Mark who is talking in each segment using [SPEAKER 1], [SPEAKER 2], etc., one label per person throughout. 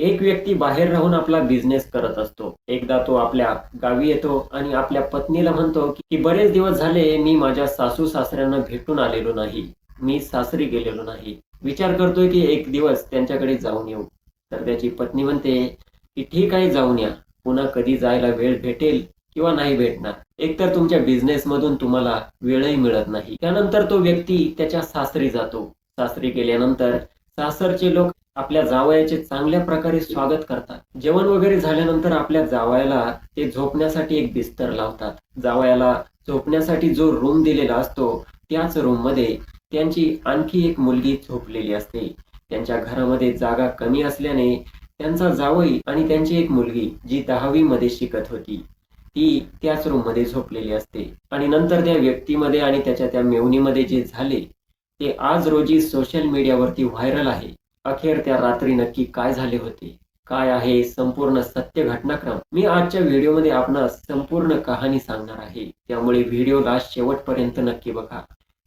[SPEAKER 1] एक व्यक्ती बाहेर राहून आपला बिझनेस करत असतो. एकदा तो आपल्या गावी येतो आणि आपल्या पत्नीला म्हणतो की बरेच दिवस झाले मी माझ्या सासू सासऱ्यांना भेटून आलेलो नाही. मी सासरी गेलेलो नाही. विचार करतोय की एक दिवस त्यांच्याकडे जाऊन येऊ. तर त्याची पत्नी म्हणते की ठीक आहे जाऊन या. पुन्हा कधी जायला वेळ भेटेल किंवा नाही भेटणार. एकतर तुमच्या बिझनेस मधून तुम्हाला वेळही मिळत नाही. त्यानंतर तो व्यक्ती त्याच्या सासरी जातो. सासरी गेल्यानंतर सासरचे लोक आपल्या जावयाचे चांगल्या प्रकारे स्वागत करतात. जेवण वगैरे झाल्यानंतर आपल्या जावयाला ते झोपण्यासाठी एक बिस्तर लावतात. जावयाला झोपण्यासाठी जो रूम दिलेला असतो त्याच रूममध्ये त्यांची आणखी एक मुलगी झोपलेली असते. त्यांच्या घरामध्ये जागा कमी असल्याने त्यांचा जावई आणि त्यांची एक मुलगी जी दहावी मध्ये शिकत होती ती त्याच रूममध्ये झोपलेली असते. आणि नंतर त्या व्यक्तीमध्ये आणि त्याच्या त्या मेवणीमध्ये जे झाले ते आज रोजी सोशल मीडियावरती व्हायरल आहे. अखेर त्या रात्री नक्की काय झाले होते? काय आहे संपूर्ण सत्य घटनाक्रम? मी आजच्या व्हिडिओमध्ये आपणास संपूर्ण कहाणी सांगणार आहे. त्यामुळे व्हिडिओला शेवटपर्यंत नक्की बघा.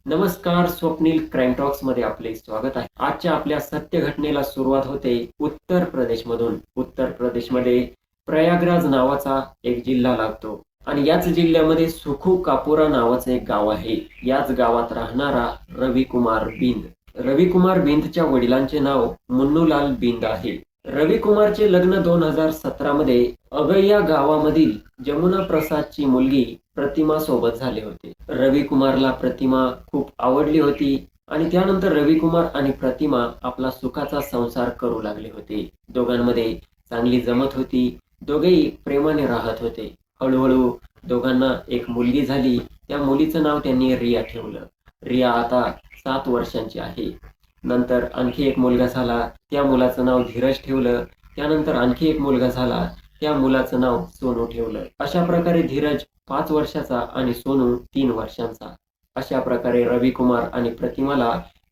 [SPEAKER 1] नमस्कार स्वप्नील क्राईमटॉक्समध्ये आपले स्वागत आहे. आजच्या आपल्या सत्य घटनेला सुरुवात होते उत्तर प्रदेश मधून उत्तर प्रदेशमध्ये प्रयागराज नावाचा एक जिल्हा लागतो. आणि याच जिल्ह्यामध्ये सुखू कापुरा नावाचं एक गाव आहे. याच गावात राहणारा रवी कुमार बिंद. रविकुमार बिंदच्या वडिलांचे नाव मुन्नूलाल बिंद आहे. रविकुमारचे लग्न दोन हजार सतरा मध्ये अगय्या गावामधील जमुना प्रसादची मुलगी प्रतिमा सोबत झाले होते. रविकुमारला प्रतिमा खूप आवडली होती आणि त्यानंतर रविकुमार आणि प्रतिमा आपला सुखाचा संसार करू लागले होते. दोघांमध्ये चांगली जमत होती. दोघेही प्रेमाने राहत होते. हळूहळू दोघांना एक मुलगी झाली. त्या मुलीचं नाव त्यांनी रिया ठेवलं. रिया आता सात वर्षांची आहे. नंतर आणखी एक मुलगा झाला त्या मुलाचं नाव धीरज ठेवलं त्यानंतर आणखी एक मुलगा झाला त्या मुलाचं नाव सोनू ठेवलं. अशा प्रकारे धीरज पाच वर्षाचा आणि सोनू तीन वर्षांचा. अशा प्रकारे रवी कुमार आणि प्रतिमाला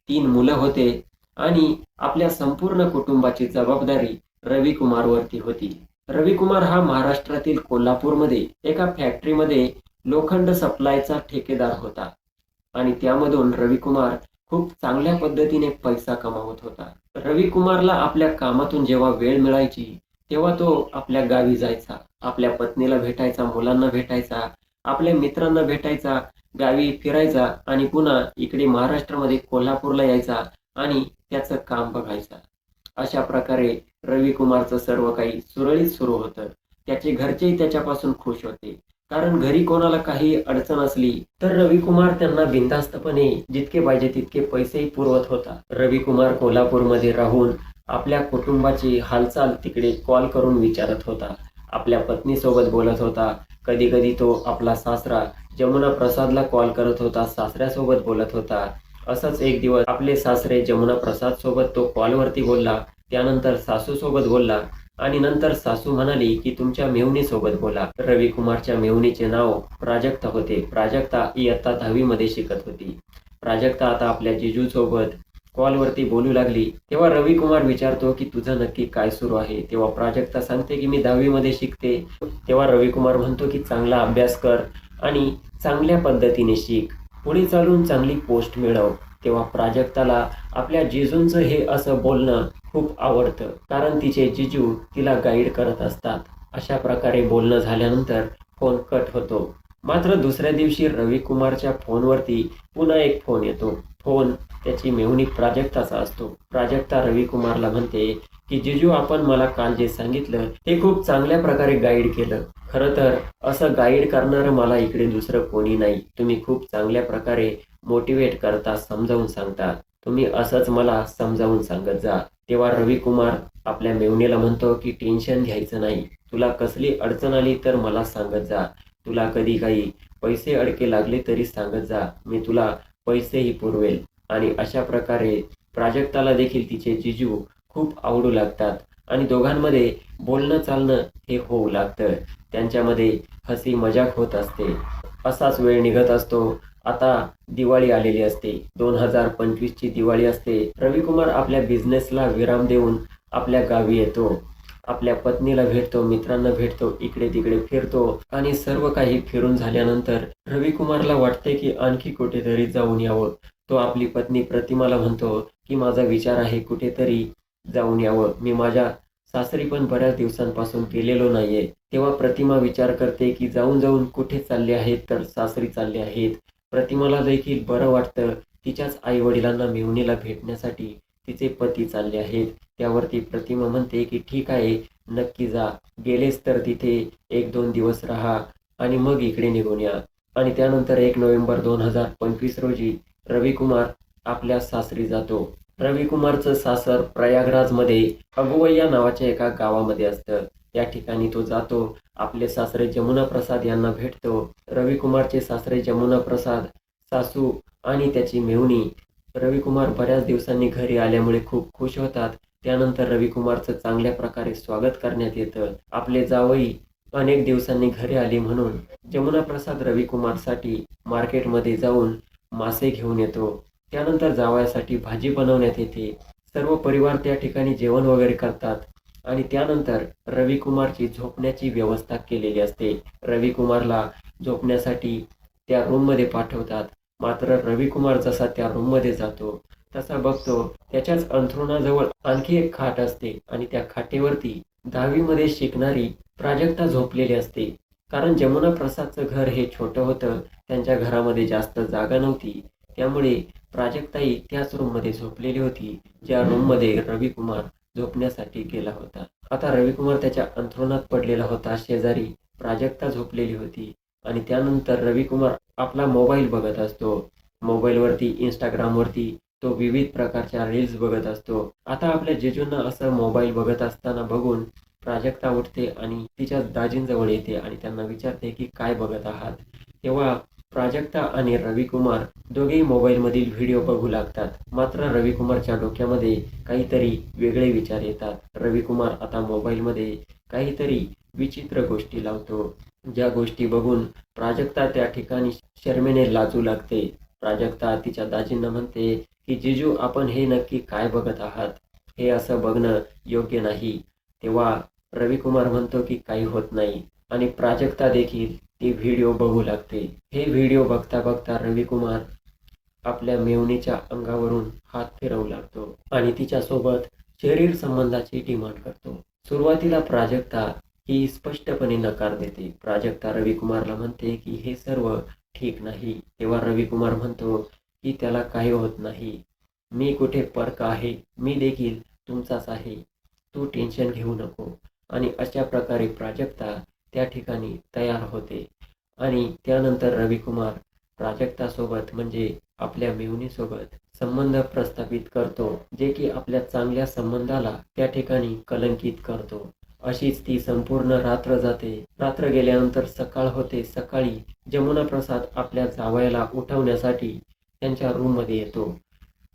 [SPEAKER 1] तीन मुलं होते आणि आपल्या संपूर्ण कुटुंबाची जबाबदारी रवी कुमारवरती होती. रवी कुमार हा महाराष्ट्रातील कोल्हापूरमध्ये एका फॅक्टरीमध्ये लोखंड सप्लायचा ठेकेदार होता. आणि त्यामधून रविकुमार खूप चांगल्या पद्धतीने पैसा कमावत होता. रविकुमारला आपल्या कामातून जेव्हा वेळ मिळायची तेव्हा तो आपल्या गावी जायचा. आपल्या पत्नीला भेटायचा मुलांना भेटायचा आपल्या मित्रांना भेटायचा गावी फिरायचा आणि पुन्हा इकडे महाराष्ट्रामध्ये कोल्हापूरला यायचा आणि त्याचं काम बघायचा. अशा प्रकारे रविकुमारचं सर्व काही सुरळीत सुरू होतं. त्याचे घरचेही त्याच्यापासून खुश होते. कारण घरी कोणाला काही अडचण असली तर रवी कुमार त्यांना बिनधास्तपणे जितके पाहिजे तितके पैसेही पुरवत होता. रवी कुमार कोल्हापूरमध्ये राहून आपल्या कुटुंबाची हालचाल तिकडे कॉल करून विचारत होता. आपल्या पत्नीसोबत बोलत होता. कधी कधी तो आपला सासरा जमुना प्रसादला कॉल करत होता. सासऱ्यासोबत बोलत होता. असंच एक दिवस आपले सासरे जमुना प्रसाद सोबत तो कॉलवरती बोलला. त्यानंतर सासूसोबत बोलला. आणि नंतर सासू म्हणाली की तुमच्या मेवणीसोबत बोला. रवी कुमारच्या मेवणीचे नाव प्राजक्ता होते. प्राजक्ता इयत्ता दहावीमध्ये शिकत होती. प्राजक्ता आता आपल्या जिजू सोबत कॉलवरती बोलू लागली. तेव्हा रवी कुमार विचारतो की तुझं नक्की काय सुरू आहे? तेव्हा प्राजक्ता सांगते की मी दहावीमध्ये शिकते. तेव्हा रवी कुमार म्हणतो की चांगला अभ्यास कर आणि चांगल्या पद्धतीने शिक. पुढे चालून चांगली पोस्ट मिळव. तेव्हा प्राजक्ताला आपल्या जिजूंचं हे असं बोलणं खूप आवडतं कारण तिचे जिजू तिला गाईड करत असतात. अशा प्रकारे बोलणं झाल्यानंतर फोन कट होतो. मात्र दुसऱ्या दिवशी रवी कुमारच्या फोनवरती पुन्हा एक फोन येतो. फोन त्याची मेहुणी प्राजक्ताचा असतो. प्राजक्ता रवी कुमारला म्हणते की जिजू आपण मला काल जे सांगितलं ते खूप चांगल्या प्रकारे गाईड केलं. खरं तर असं गाईड करणारं मला इकडे दुसरं कोणी नाही. तुम्ही खूप चांगल्या प्रकारे मोटिवेट करता समजावून सांगता. तुम्ही असंच मला समजावून सांगत जा. तेव्हा रवी कुमार आपल्या मेवणीला म्हणतो की टेन्शन घ्यायचं नाही. तुला कसली अडचण आली तर मला सांगत जा. तुला कधी काही पैसे अडके लागले तरी सांगत जा. मी तुला पैसेही पुरवेल. आणि अशा प्रकारे प्राजक्ताला देखील तिचे जिजू खूप आवडू लागतात. आणि दोघांमध्ये बोलणं चालणं हे होऊ लागतं. त्यांच्यामध्ये हसी मजाक होत असते. असाच वेळ निघत असतो. आता दिवाळी आलेली असते. दोन हजार पंचवीसची दिवाळी असते. रविकुमार आपल्या बिझनेसला विराम देऊन आपल्या गावी येतो. आपल्या पत्नीला भेटतो मित्रांना भेटतो इकडे तिकडे फिरतो आणि सर्व काही फिरून झाल्यानंतर रविकुमारला वाटते की आणखी कुठेतरी जाऊन यावं. तो आपली पत्नी प्रतिमाला म्हणतो की माझा विचार आहे कुठेतरी जाऊन यावं. मी माझ्या सासरी पण बऱ्याच दिवसांपासून गेलेलो नाहीये. तेव्हा प्रतिमा विचार करते की जाऊन जाऊन कुठे चालले आहेत तर सासरी चालले आहेत. प्रतिमाला देखील बरं वाटतं. तिच्याच आई वडिलांना मेहुणीला भेटण्यासाठी तिचे पती चालले आहेत. त्यावरती प्रतिमा म्हणते की ठीक आहे नक्की जा. गेलेस तर तिथे एक दोन दिवस राहा आणि मग इकडे निघून या. आणि त्यानंतर एक नोव्हेंबर दोन हजार पंचवीस रोजी रविकुमार आपल्या सासरी जातो. रविकुमारचं सासर प्रयागराजमध्ये अगुवय्या नावाच्या एका गावामध्ये असतं. त्या ठिकाणी तो जातो. आपले सासरे जमुना प्रसाद यांना भेटतो. रविकुमारचे सासरे जमुना प्रसाद सासू आणि त्याची मेवणी रविकुमार बऱ्याच दिवसांनी घरी आल्यामुळे खूप खुश होतात. त्यानंतर रविकुमारचं चांगल्या प्रकारे स्वागत करण्यात येतं. आपले जावई अनेक दिवसांनी घरी आले म्हणून जमुना प्रसाद रविकुमारसाठी मार्केटमध्ये जाऊन मासे घेऊन येतो. त्यानंतर जावयासाठी भाजी बनवण्यात येते. सर्व परिवार त्या ठिकाणी जेवण वगैरे करतात. आणि त्यानंतर रविकुमारची झोपण्याची व्यवस्था केलेली असते. रविकुमारला झोपण्यासाठी त्या रूममध्ये पाठवतात. मात्र रविकुमार जसा त्या रूममध्ये जातो तसा बघतो त्याच्याच अंथरुणाजवळ आणखी एक खाट असते आणि त्या खाटेवरती दहावीमध्ये शिकणारी प्राजक्ता झोपलेली असते. कारण जमुना प्रसादचं घर हे छोटं होतं त्यांच्या घरामध्ये जास्त जागा नव्हती. त्यामुळे प्राजक्ताई त्याच रूममध्ये झोपलेली होती. ज्या रूममध्ये रविकुमार झोपण्यासाठी गेला होता. आता रविकुमार त्याच्या अंथरुणात पडलेला होता. शेजारी प्राजक्ता झोपलेली होती. आणि त्यानंतर रविकुमार आपला मोबाईल बघत असतो. मोबाईलवरती इंस्टाग्रामवरती तो विविध प्रकारच्या रील्स बघत असतो. आता आपल्या जेजूंना असं मोबाईल बघत असताना बघून प्राजक्ता उठते आणि तिच्या दाजींजवळ येते आणि त्यांना विचारते की काय बघत आहात? तेव्हा प्राजक्ता आणि रविकुमार दोघेही मोबाईलमधील व्हिडिओ बघू लागतात. मात्र रविकुमारच्या डोक्यामध्ये काहीतरी वेगळे विचार येतात. रविकुमार आता मोबाईलमध्ये काहीतरी विचित्र गोष्टी लावतो. ज्या गोष्टी बघून प्राजक्ता त्या ठिकाणी शर्मेने लाजू लागते. प्राजक्ता तिच्या दाजींना म्हणते की जिजू आपण हे नक्की काय बघत आहात? हे असं बघणं योग्य नाही. तेव्हा रविकुमार म्हणतो की काही होत नाही. आणि प्राजक्ता देखील ती व्हिडिओ बघू लागते. हे व्हिडिओ बघता बघता रविकुमार आपल्या मेवणीच्या अंगावरून हात फिरवू लागतो आणि तिच्यासोबत शरीर संबंधाची डिमांड करतो. सुरुवातीला प्राजक्ता ही स्पष्टपणे नकार देते. प्राजक्ता रविकुमारला म्हणते की हे सर्व ठीक नाही. तेव्हा रविकुमार म्हणतो की त्याला काही होत नाही. मी कुठे पर्क आहे? मी देखील तुमचाच आहे. तू टेन्शन घेऊ नको. आणि अशा प्रकारे प्राजक्ता त्या ठिकाणी तयार होते. आणि त्यानंतर रविकुमार प्राजक्तासोबत म्हणजे आपल्या मेहुनीसोबत संबंध प्रस्थापित करतो जे की आपल्या चांगल्या संबंधाला त्या ठिकाणी कलंकित करतो. अशीच ती संपूर्ण रात्र जाते. रात्र गेल्यानंतर सकाळ होते. सकाळी जमुना प्रसाद आपल्या जावयाला उठवण्यासाठी त्यांच्या रूममध्ये येतो.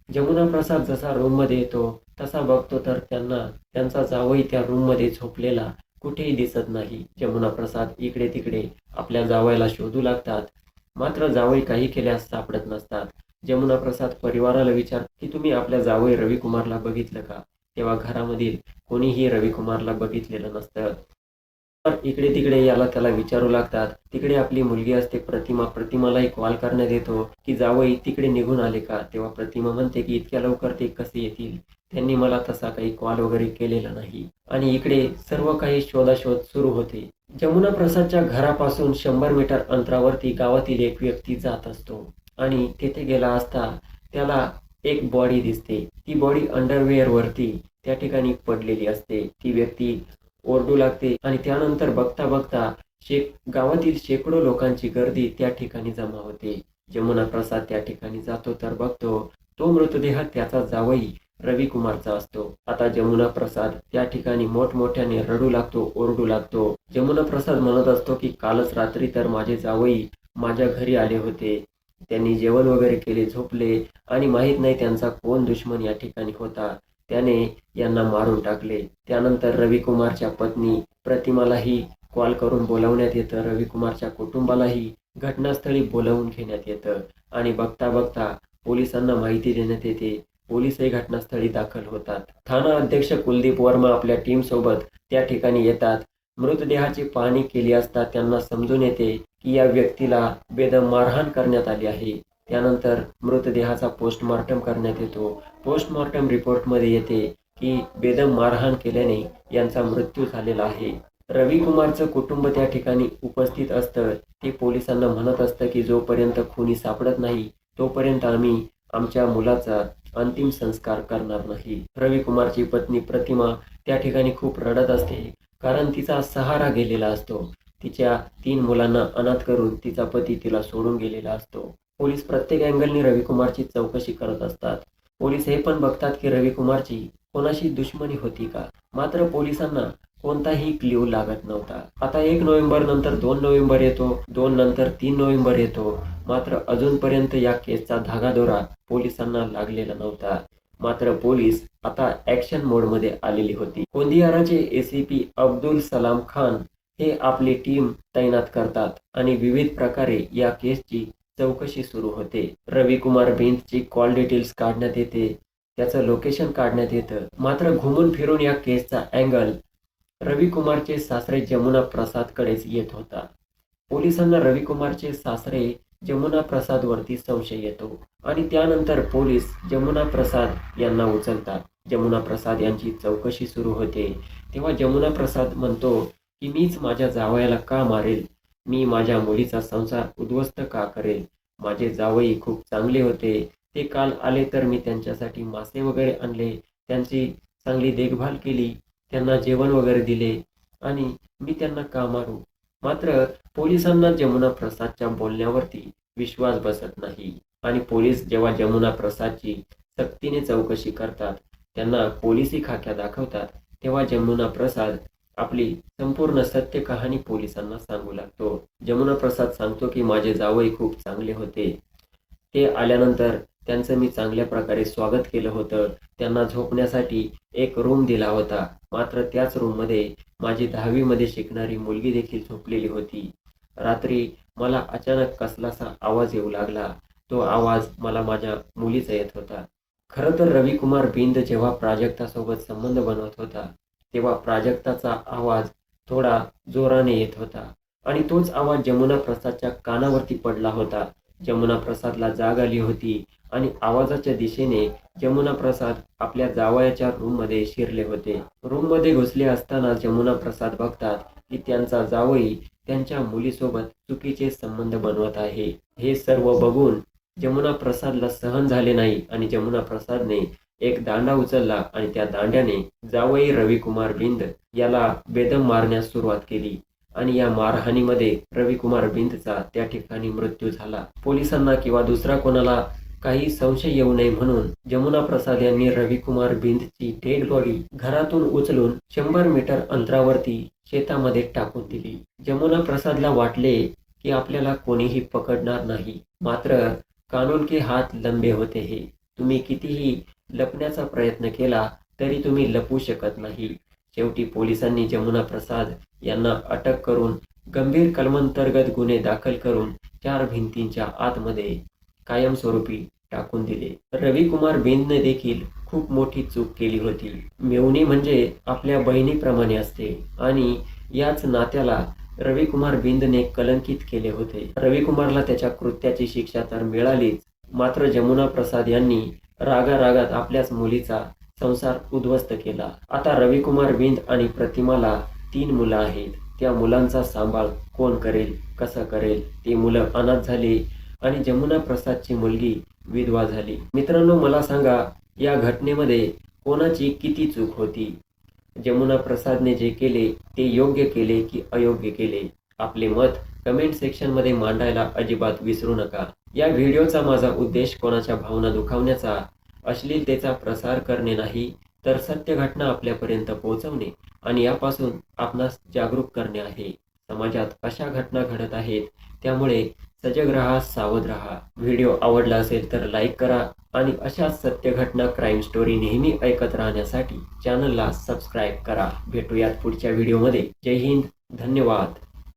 [SPEAKER 1] जमुना प्रसाद जसा रूममध्ये येतो तसा बघतो तर त्यांना त्यांचा जावई त्या रूममध्ये झोपलेला कुठेही दिसत नाही. जमुना प्रसाद इकडे तिकडे आपल्या जावयाला शोधू लागतात. मात्र जावई काही केल्यास सापडत नसतात. जमुना प्रसाद परिवाराला विचार की तुम्ही आपल्या जावई रविकुमारला बघितलं का? तेव्हा घरामधील कोणीही रविकुमारला बघितलेलं नसतं. तर इकडे तिकडे याला त्याला विचारू लागतात. तिकडे आपली मुलगी असते प्रतिमा. प्रतिमालाही कॉल करण्यात येतो की जावई तिकडे निघून आले का? तेव्हा प्रतिमा म्हणते की इतक्या लवकर ते कसे येतील? त्यांनी मला तसा काही कॉल वगैरे केलेला नाही. आणि इकडे सर्व काही शोधाशोध सुरू होते. जमुना प्रसादच्या घरापासून शंभर मीटर अंतरावरती गावातील एक व्यक्ती जात असतो आणि तेथे गेला असता त्याला एक बॉडी दिसते. ती बॉडी अंडरवेअर वरती त्या ठिकाणी पडलेली असते. ती व्यक्ती ओरडू लागते आणि त्यानंतर बघता बघता शेक गावातील शेकडो लोकांची गर्दी त्या ठिकाणी जमा होते. जमुना प्रसाद त्या ठिकाणी जातो तर बघतो तो मृतदेह त्याचा जावई रविकुमारचा असतो. आता जमुना प्रसाद त्या ठिकाणी मोठमोठ्याने रडू लागतो ओरडू लागतो. जमुना प्रसाद म्हणत असतो की कालच रात्री तर माझे जावई माझ्या घरी आले होते. त्यांनी जेवण वगैरे केले झोपले आणि माहीत नाही त्यांचा कोण दुश्मन या ठिकाणी होता. त्याने यांना मारून टाकले. त्यानंतर रविकुमारच्या पत्नी प्रतिमालाही कॉल करून बोलावण्यात येतं. रविकुमारच्या कुटुंबालाही घटनास्थळी बोलावून घेण्यात येतं. आणि बघता बघता पोलिसांना माहिती देण्यात येते. पोलीसही घटनास्थळी दाखल होतात. ठाणा अध्यक्ष कुलदीप वर्मा आपल्या टीम सोबत त्या ठिकाणी येतात. मृतदेहाची पाहणी केली असता त्यांना समजून येते की या व्यक्तीला बेदम मारहाण करण्यात आली आहे. त्यानंतर मृतदेहाचा पोस्टमॉर्टम करण्यात येतो. पोस्टमॉर्टम रिपोर्टमध्ये येते की बेदम मारहाण केल्याने यांचा मृत्यू झालेला आहे. रवी कुमारचं कुटुंब त्या ठिकाणी उपस्थित असतं. ते पोलिसांना म्हणत असतं की जोपर्यंत खुनी सापडत नाही तोपर्यंत आम्ही आमच्या मुलाचा अंतिम संस्कार करणार नाही. रवी कुमारची पत्नी प्रतिमा त्या ठिकाणी खूप रडत असते कारण तिचा सहारा गेलेला असतो. तिच्या तीन मुलांना अनाथ करून तिचा पती तिला सोडून गेलेला असतो. पोलीस प्रत्येक अँगलनी रविकुमारची चौकशी करत असतात. पोलीस हे पण बघतात की रविकुमारची कोणाशी दुश्मनी होती का? मात्र पोलिसांना कोणताही क्ल्यू लागत नव्हता. आता एक नोव्हेंबर नंतर दोन नोव्हेंबर येतो दोन नंतर तीन नोव्हेंबर येतो. मात्र अजूनपर्यंत या केसचा धागादोरा पोलिसांना लागलेला नव्हता. मात्र पोलीस आता ऍक्शन मोडमध्ये आलेली होती. गोंदियाराचे एसीपी अब्दुल सलाम खान हे आपली टीम तैनात करतात आणि विविध प्रकारे या केसची चौकशी सुरू होते. रविकुमार बिंदची कॉल डिटेल्स काढण्यात येते. त्याचं लोकेशन काढण्यात येतं. मात्र घुमून फिरून या केसचा अँगल रविकुमारचे सासरे जमुना प्रसादकडेच येत होता. पोलिसांना रविकुमारचे सासरे जमुना प्रसादवरती संशय येतो. आणि त्यानंतर पोलीस जमुना प्रसाद यांना उचलतात. जमुना प्रसाद यांची चौकशी सुरू होते. तेव्हा जमुना प्रसाद म्हणतो की मीच माझ्या जावयाला का मारेल? मी माझ्या मुलीचा संसार उद्ध्वस्त का करेल? माझे जावई खूप चांगले होते. ते काल आले तर मी त्यांच्यासाठी मासे वगैरे आणले. त्यांची चांगली देखभाल केली. त्यांना जेवण वगैरे दिले. आणि मी त्यांना का मारू? मात्र पोलिसांना जमुना प्रसादच्या बोलण्यावरती विश्वास बसत नाही. आणि पोलीस जेव्हा जमुना प्रसादची सक्तीने चौकशी करतात त्यांना पोलिसी खाक्या दाखवतात तेव्हा जमुना प्रसाद आपली संपूर्ण सत्य कहाणी पोलिसांना सांगू लागतो. जमुना प्रसाद सांगतो की माझे जावई खूप चांगले होते. ते आल्यानंतर त्यांचं मी चांगल्या प्रकारे स्वागत केलं होतं. त्यांना झोपण्यासाठी एक रूम दिला होता. मात्र त्याच रूममध्ये माझी दहावीमध्ये शिकणारी मुलगी देखील झोपलेली होती. रात्री मला अचानक कसलासा आवाज येऊ लागला. तो आवाज मला माझ्या मुलीचा येत होता. खरं तर रविकुमार बिंद जेव्हा प्राजक्तासोबत संबंध बनवत होता तेव्हा प्राजक्ताचा आवाज थोडा जोराने येत होता. आणि तोच आवाज जमुना प्रसादच्या कानावरती पडला होता. जमुना प्रसादला जाग आली होती आणि आवाजाच्या दिशेने जमुना प्रसाद आपल्या जावयाच्या रूममध्ये शिरले होते. रूममध्ये घुसले असताना जमुना प्रसाद बघतात की त्यांचा जावई त्यांच्या मुलीसोबत चुकीचे संबंध बनवत आहे. हे सर्व बघून जमुना प्रसादला सहन झाले नाही आणि जमुना प्रसादने एक दांडा उचलला आणि त्या दांड्याने जावई रविकुमार बिंद याला बेदम मारण्यास सुरुवात केली. आणि या मारहाणीमध्ये रविकुमार बिंदचा त्या ठिकाणी मृत्यू झाला. पोलिसांना किंवा दुसरा कोणाला काही संशय येऊ नये म्हणून जमुना प्रसाद यांनी रविकुमार बिंदची डेड बॉडी घरातून उचलून शंभर मीटर अंतरावरती शेतामध्ये टाकून दिली. जमुना प्रसादला वाटले की आपल्याला कोणीही पकडणार नाही. मात्र कानून के हात लंबे होते हे. तुम्ही कितीही लपण्याचा प्रयत्न केला तरी तुम्ही लपू शकत नाही. शेवटी पोलिसांनी जमुना प्रसाद यांना अटक करून गंभीर कलमांतर्गत गुन्हे दाखल करून चार भिंतींच्या आतमध्ये कायमस्वरूपी टाकून दिले. रविकुमार बिंदने देखील खूप मोठी चूक केली होती. मेवणी म्हणजे आपल्या बहिणीप्रमाणे असते आणि याच नात्याला रविकुमार बिंदने कलंकित केले होते. रविकुमारला त्याच्या कृत्याची शिक्षा तर मिळालीच मात्र जमुना प्रसाद यांनी रागा रागात आपल्याच मुलीचा संसार उद्ध्वस्त केला. आता रविकुमार विंद आणि प्रतिमाला तीन मुलं आहेत. त्या मुलांचा सांभाळ कोण करेल कसं करेल? ती मुलं अनाथ झाली आणि जमुना प्रसादची मुलगी विधवा झाली. मित्रांनो मला सांगा या घटनेमध्ये कोणाची किती चूक होती? जमुना प्रसादने जे केले ते योग्य केले की अयोग्य केले? आपले मत कमेंट सेक्शनमध्ये मांडायला अजिबात विसरू नका. या व्हिडिओचा माझा उद्देश कोणाच्या भावना दुखावण्याचा अश्लीलतेचा प्रसार करणे नाही तर सत्य घटना आपल्यापर्यंत पोहोचवणे आणि यापासून आपणास जागरूक करणे आहे. समाजात अशा घटना घडत आहेत त्यामुळे सजग राहा सावध राहा. व्हिडिओ आवडला असेल तर लाईक करा आणि अशाच सत्य घटना क्राईम स्टोरी नेहमी ऐकत राहण्यासाठी चॅनलला सबस्क्राईब करा. भेटूयात पुढच्या व्हिडिओमध्ये. जय हिंद धन्यवाद.